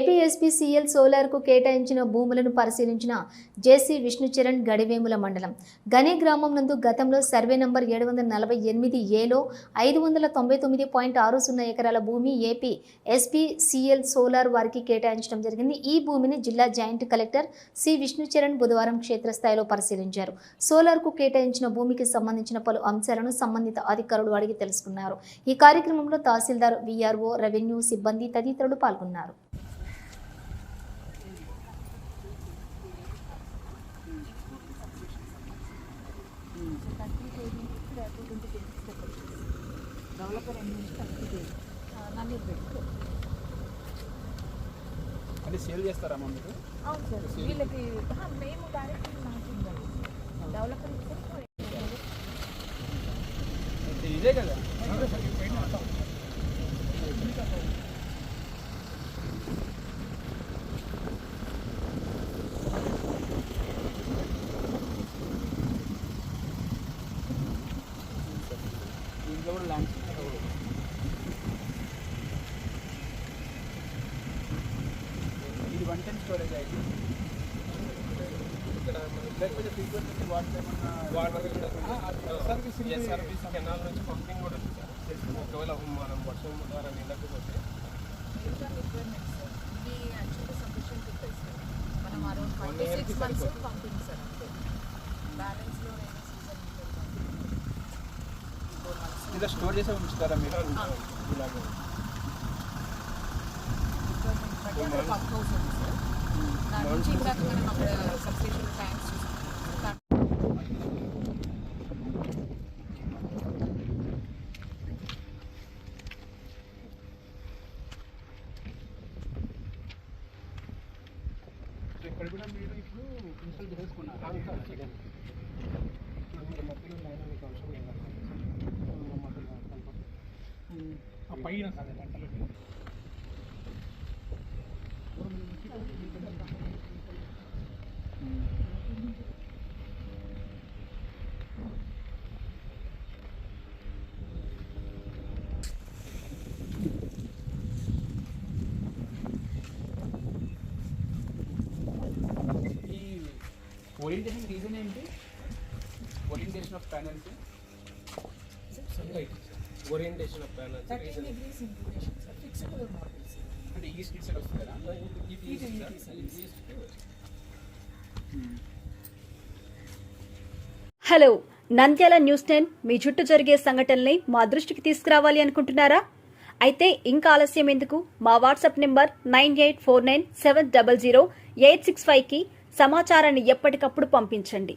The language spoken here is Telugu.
ఏపీఎస్పీసీఎల్ సోలార్కు కేటాయించిన భూములను పరిశీలించిన జేసీ విష్ణుచరణ్ గడివేముల మండలం. గని గ్రామం నందు గతంలో సర్వే నంబర్ ఏడు వందల నలభై ఎనిమిది ఏలో ఐదు వందల తొంభై తొమ్మిది పాయింట్ ఆరు సున్నా ఎకరాల భూమి ఏపీ ఎస్పీసీఎల్ సోలార్ వారికి కేటాయించడం జరిగింది. ఈ భూమిని జిల్లా జాయింట్ కలెక్టర్ సి విష్ణుచరణ్ బుధవారం క్షేత్రస్థాయిలో పరిశీలించారు. సోలార్కు కేటాయించిన భూమికి సంబంధించిన పలు అంశాలను సంబంధిత అధికారులు అడిగి తెలుసుకున్నారు. ఈ కార్యక్రమంలో తహసీల్దార్ విఆర్ఓ రెవెన్యూ సిబ్బంది తదితరులు పాల్గొన్నారు. అంటే సేల్ చేస్తారమ్మా మీరు అవును సార్. వీళ్ళకి మేము డైరెక్ట్ మాట్లాడాలి డెవలపర్ ఇదే కదా. దీంట్లో కూడా ల్యాండ్ ఇది వన్ టెన్ స్టోరేజ్ అయితే ఇక్కడ లేకపోతే ఫ్రీక్వెన్సీ వాటర్ ఏమన్నా సర్వీస్ సర్వీస్ కెనాల్ నుంచి పంపింగ్ కూడా ఉంది సార్ ఒకవేళ మనం వర్షం ద్వారా సార్ మనం around five to One year కి సిక్స్ మంత్స్. పంపింగ్ సార్ ఇలా స్టోర్ చేసే ఉంచుతారా మీరు ఇలాగే రిక్వైర్మెంట్ బట్టి అక్కడ పంప్ హౌస్ ఉంది సార్ దాని నుంచి ఇందాక మనం అక్కడ సబ్స్టేషన్ ట్యాంక్స్ చూసాం ఇక్కడ కూడా మీరు ఇప్పుడు ఇన్స్టాల్ చేసుకున్నారు పైన ఈ ఓరియంటేషన్ రీజన్ ఏంటి? Orientation of panels orientation of panel thirteen degrees inclination sir fixed models అంటే ఈస్ట్ సైడ్ వస్తుందా హలో నంద్యాల న్యూస్ టెన్ మీ చుట్టూ జరిగే సంఘటనల్ని మా దృష్టికి తీసుకురావాలి అనుకుంటున్నారా? అయితే ఇంకా ఆలస్యం ఎందుకు? మా WhatsApp number nine eight four nine seven double zero eight six ఫైవ్కి సమాచారాన్ని ఎప్పటికప్పుడు పంపించండి.